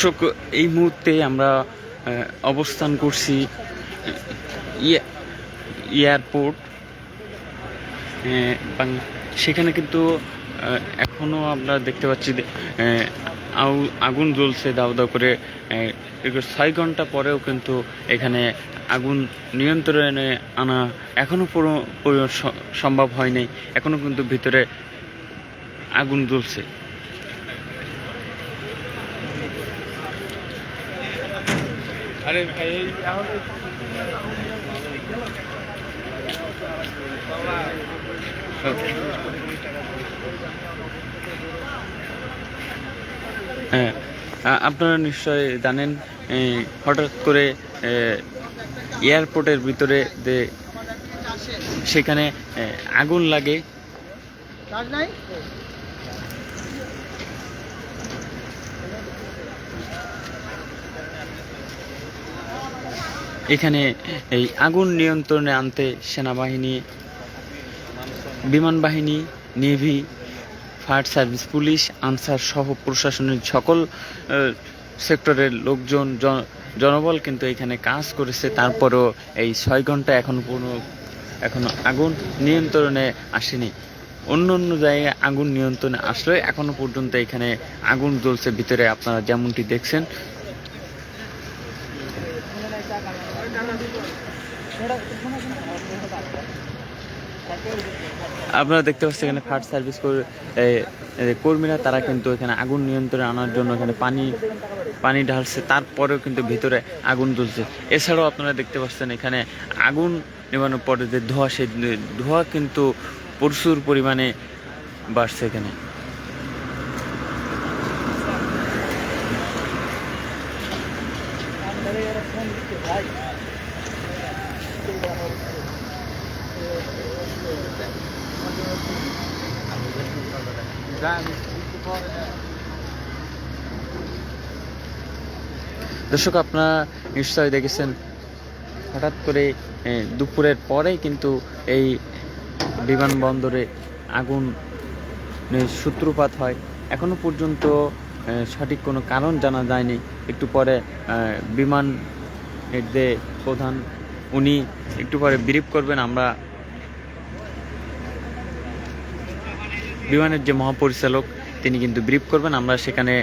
দর্শক এই মুহূর্তে আমরা অবস্থান করছি এয়ারপোর্ট সেখানে কিন্তু আহ, এখনও আমরা দেখতে পাচ্ছি আগুন জ্বলছে দাও দাও করে ছয় ঘণ্টা পরেও কিন্তু এখানে আগুন নিয়ন্ত্রণে আনা এখনও পুরো পুরো সম্ভব হয়নি। এখনও কিন্তু ভিতরে আগুন জ্বলছে। আরে হ্যাঁ আপনারা নিশ্চয় জানেন হঠাৎ করে এয়ারপোর্টের ভিতরে যে সেখানে আগুন লাগে। এখানে এই আগুন নিয়ন্ত্রণে আনতে সেনাবাহিনী বিমান বাহিনী navy, fire service, police, Ansar সহ প্রশাসনের সকল সেক্টরের লোকজন, জন- জনবল কিন্তু এখানে কাজ করেছে। তারপরেও এই ছয় ঘণ্টা এখনও কোনো, এখনও আগুন নিয়ন্ত্রণে আসেনি। অন্য অন্য জায়গায় আগুন নিয়ন্ত্রণে আসলে এখনও পর্যন্ত এখানে আগুন জ্বলছে। ভিতরে আপনারা যেমনটি দেখছেন আপনারা দেখতে পাচ্ছেন এখানে ফায়ার সার্ভিস কর্মীরা, তারা কিন্তু এখানে আগুন নিয়ন্ত্রণে আনার জন্য এখানে পানি পানি ঢালছে, তারপরেও কিন্তু ভিতরে আগুন জ্বলছে। এছাড়াও আপনারা দেখতে পাচ্ছেন এখানে আগুন নেবানোর পরে যে ধোঁয়া সেই ধোঁয়া কিন্তু প্রচুর পরিমাণে বাড়ছে এখানে। দর্শক, আপনারা নিশ্চয়ই দেখেছেন, হঠাৎ করে দুপুরের পরে কিন্তু এই বিমানবন্দরে আগুন সূত্রপাত হয়। এখনও পর্যন্ত সঠিক কোনো কারণ জানা যায়নি। একটু পরে বিমান যে প্রধান, উনি একটু পরে ব্রিফ করবেন। আমরা বিমানের যে মহাপরিচালক, তিনি কিন্তু ব্রিফ করবেন। আমরা সেখানে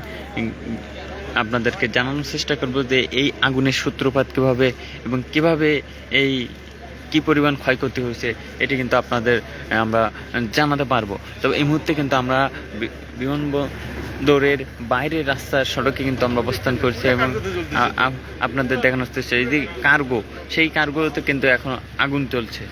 আপনাদেরকে জানানোর চেষ্টা করব যে এই আগুনের সূত্রপাত কীভাবে এবং কীভাবে এই কি পরিমাণ ক্ষয়ক্ষতি হয়েছে, এটি কিন্তু আপনাদের আমরা জানাতে পারব। তবে এই মুহূর্তে কিন্তু আমরা বিমানবন্দরের বাইরের রাস্তার সড়কে কিন্তু আমরা অবস্থান করছি এবং আপনাদের দেখানোর চেষ্টা এই যে কার্গো সেই কার্গোতে কিন্তু এখন আগুন চলছে।